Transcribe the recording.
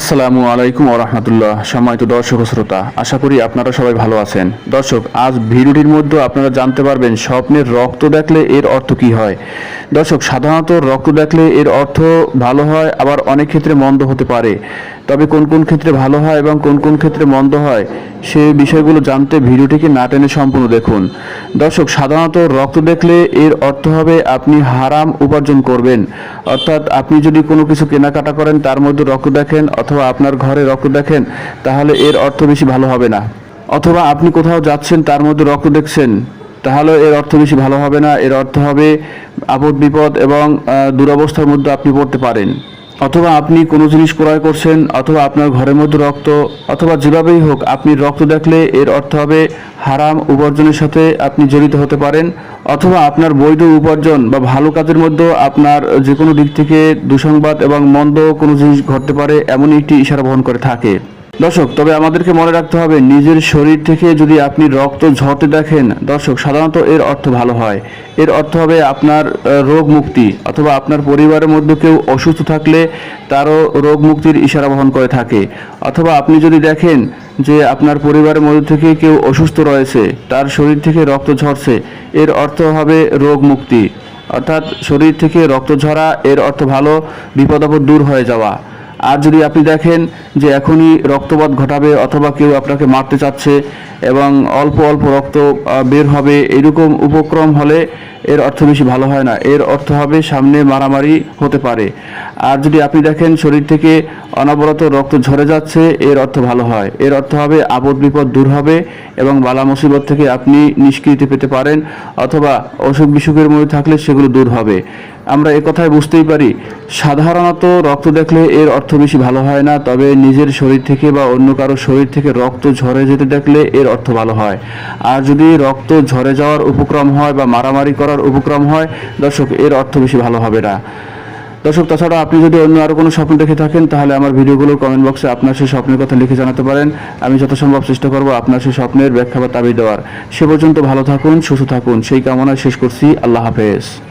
আসসালামু আলাইকুম আরহামতুল্লাহ সম্মানিত দর্শক শ্রোতা, আশা করি আপনারা সবাই ভালো আছেন। দর্শক, আজ ভিডিওটির মধ্যে আপনারা জানতে পারবেন, স্বপ্নের রক্ত দেখলে এর অর্থ কি হয়? দর্শক, সাধারণত রক্ত দেখলে এর অর্থ ভালো হয়, আবার অনেক ক্ষেত্রে মন্দ হতে পারে। তবে কোন কোন ক্ষেত্রে ভালো হয় এবং কোন কোন ক্ষেত্রে মন্দ হয়, সে বিষয়গুলো জানতে ভিডিওটিকে না টেনে সম্পূর্ণ দেখুন। দর্শক, সাধারণত রক্ত দেখলে এর অর্থ হবে আপনি হারাম উপার্জন করবেন। অর্থাৎ আপনি যদি কোনো কিছু কেনাকাটা করেন, তার মধ্যে রক্ত দেখেন অথবা আপনার ঘরে রক্ত দেখেন, তাহলে এর অর্থ বেশি ভালো হবে না। অথবা আপনি কোথাও যাচ্ছেন, তার মধ্যে রক্ত দেখছেন, তাহলে এর অর্থ বেশি ভালো হবে না। এর অর্থ হবে আপদ বিপদ এবং দুরবস্থার মধ্যে আপনি পড়তে পারেন। অথবা আপনি কোনো জিনিস ক্রয় করছেন, অথবা আপনার ঘরের মধ্যে রক্ত, অথবা যেভাবেই হোক, আপনি রক্ত দেখলে এর অর্থ হবে হারাম উপার্জনের সাথে আপনি জড়িত হতে পারেন, অথবা আপনার বৈধ উপার্জন বা ভালো কাজের মধ্যে আপনার যে কোনো দিক থেকে দুঃসংবাদ এবং মন্দ কোনো জিনিস ঘটতে পারে, এমনই একটি ইশারা বহন করে থাকে। দর্শক, তবে আমাদেরকে মনে রাখতে হবে, নিজের শরীর থেকে যদি আপনি রক্ত ঝরতে দেখেন, দর্শক, সাধারণত এর অর্থ ভালো হয়। এর অর্থ হবে আপনার রোগ মুক্তি, অথবা আপনার পরিবারের মধ্যে কেউ অসুস্থ থাকলে তারও রোগ মুক্তির ইশারা বহন করে থাকে। অথবা আপনি যদি দেখেন যে আপনার পরিবারের মধ্যে থেকে কেউ অসুস্থ রয়েছে, তার শরীর থেকে রক্ত ঝরছে, এর অর্থ হবে রোগ মুক্তি। অর্থাৎ শরীর থেকে রক্ত ঝরা, এর অর্থ ভালো, বিপদ আপদ দূর হয়ে যাওয়া। আর যদি আপনি দেখেন যে এখনই রক্তপাত ঘটাবে অথবা কেউ আপনাকে মারতে চাচ্ছে এবং অল্প অল্প রক্ত বের হবে, এরকম উপক্রম হলে এর অর্থ বেশি ভালো হয় না। এর অর্থ হবে সামনে মারামারি হতে পারে। আর যদি আপনি দেখেন শরীর থেকে অনবরত রক্ত ঝরে যাচ্ছে, এর অর্থ ভালো হয়। এর অর্থ হবে আপদ বিপদ দূর হবে এবং বালা মুসিবত থেকে আপনি নিষ্কৃতি পেতে পারেন অথবা অসুখ বিসুখের মধ্যে থাকলে সেগুলো দূর হবে। আমরা কথায় বুঝতেই পারি, সাধারণত রক্ত দেখলে এর অর্থ বেশি ভালো হয় না, তবে নিজের শরীর থেকে বা অন্য কারও শরীর থেকে রক্ত ঝরে যেতে দেখলে এর অর্থ ভালো হয়। আর যদি রক্ত ঝরে যাওয়ার উপক্রম হয় বা মারামারি করার উপক্রম হয়, দর্শক, এর অর্থ বেশি ভালো হবে না। দর্শক, তাছাড়া আপনি যদি অন্য আরও কোনো স্বপ্ন দেখে থাকেন, তাহলে আমার ভিডিওগুলোর কমেন্ট বক্সে আপনার সেই স্বপ্নের কথা লিখে জানাতে পারেন। আমি যথাসম্ভব চেষ্টা করব আপনার সেই স্বপ্নের ব্যাখ্যা বা দাবি দেওয়ার। সে পর্যন্ত ভালো থাকুন, সুস্থ থাকুন। সেই কামনায় শেষ করছি। আল্লাহ হাফেজ।